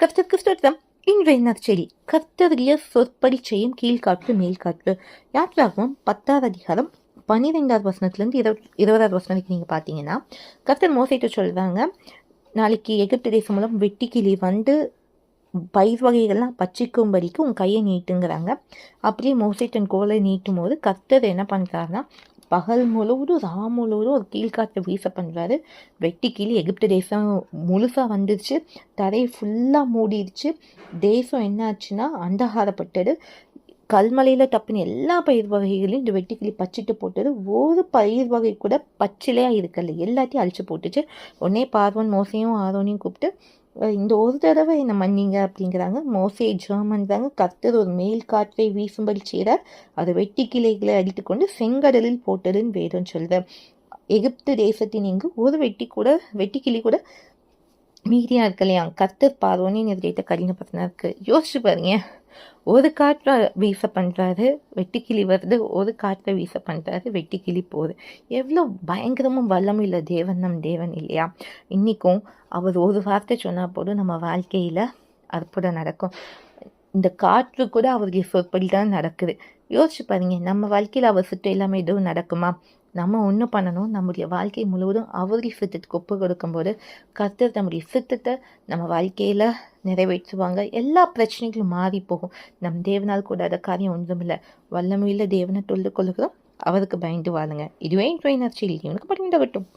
கர்த்தர் கிறிஸ்துவம் இன்றைய நற்செய்தி. கர்த்தரிய சொற்படி செய்யும் கீழ்காற்று மேல்காற்று யாத்ராகமம் பத்தாவது அதிகாரம் பன்னிரெண்டாவது வசனத்துலேருந்து இருபது இருபதாவது வசனம் வரைக்கும் நீங்கள் பார்த்தீங்கன்னா கர்த்தர் மோசைட்டு சொல்கிறாங்க நாளைக்கு எகிப்து தேசம் மூலம் வெட்டிக்கிளி வந்து பயிர் வகைகள்லாம் பச்சிக்கும்படிக்கு உன் கையை நீட்டுங்கிறாங்க. அப்படியே மோசைட்டன் கோலை நீட்டும் போது கர்த்தர் என்ன பண்ணுறாருன்னா பகல் முழுவதும் ரா முழுவதும் ஒரு கீழ்காற்று வீச பண்ணுறாரு வெட்டி கீழே எகிப்து தேசம் முழுசாக வந்துருச்சு. தரையை ஃபுல்லாக மூடிடுச்சு தேசம் என்ன ஆச்சுன்னா அந்தகாரப்பட்டது. கல்மலையில் தப்பின எல்லா பயிர் வகைகளையும் இந்த வெட்டிக்கிளி பச்சிட்டு போட்டது. ஒரு பயிர் வகை கூட பச்சிலையாக இருக்கல. எல்லாத்தையும் அழிச்சு போட்டுச்சு. உடனே பார்வன் மோசையும் ஆரோனையும் கூப்பிட்டு இந்த ஒரு தடவை என்ன மன்னிங்க அப்படிங்கிறாங்க. மோசே ஜாமன்றாங்க கர்த்தர் ஒரு மேல் காற்றை வீசும்படி செய்கிறார் அது வெட்டி கிளைகளை அடித்துக்கொண்டு செங்கடலில் போட்டதுன்னு வேதம் சொல்லுது. எகிப்து தேசத்தின் இங்கு ஒரு வெட்டி கூட வெட்டி கிளி கூட மீதியா இருக்கலையா கர்த்தர் பார்வோனின் எதிரேத்த கடினப்படுத்தினா இருக்குது யோசிச்சு பாருங்க. ஒரு காற்றை வீச பண்ணுறாரு வெட்டிக்கிளி வருது ஒரு காற்றை வீச பண்ணுறாரு வெட்டிக்கிளி போகுது. எவ்வளோ பயங்கரமும் இல்லை தேவன் நம் தேவன் இல்லையா? இன்றைக்கும் அவர் ஒரு வார்த்தை சொன்னால் போதும் நம்ம வாழ்க்கையில் அற்புதம் நடக்கும். இந்த காற்று கூட அவருடைய சொற்படி தான் நடக்குது. யோசிச்சு பாருங்க நம்ம வாழ்க்கையில் அவர் சுற்று எல்லாமே எதுவும் நடக்குமா? நம்ம ஒன்று பண்ணணும். நம்முடைய வாழ்க்கை முழுவதும் அவருடைய சித்தத்துக்கு ஒப்பு கொடுக்கும்போது கர்த்தர் நம்முடைய சித்தத்தை நம்ம வாழ்க்கையில் நிறைவேற்றுவாங்க. எல்லா பிரச்சனைகளும் மாறி போகும். நம் தேவனால் கூடாத காரியம் ஒன்றுமில்லை. வல்லமையில் தேவனை தொழுது கொள்கிறோம் அவருக்கு பயந்து வாழுங்க. இதுவே ட்ரெயினர் செய்தி இவனுக்கு படிந்தாகட்டும்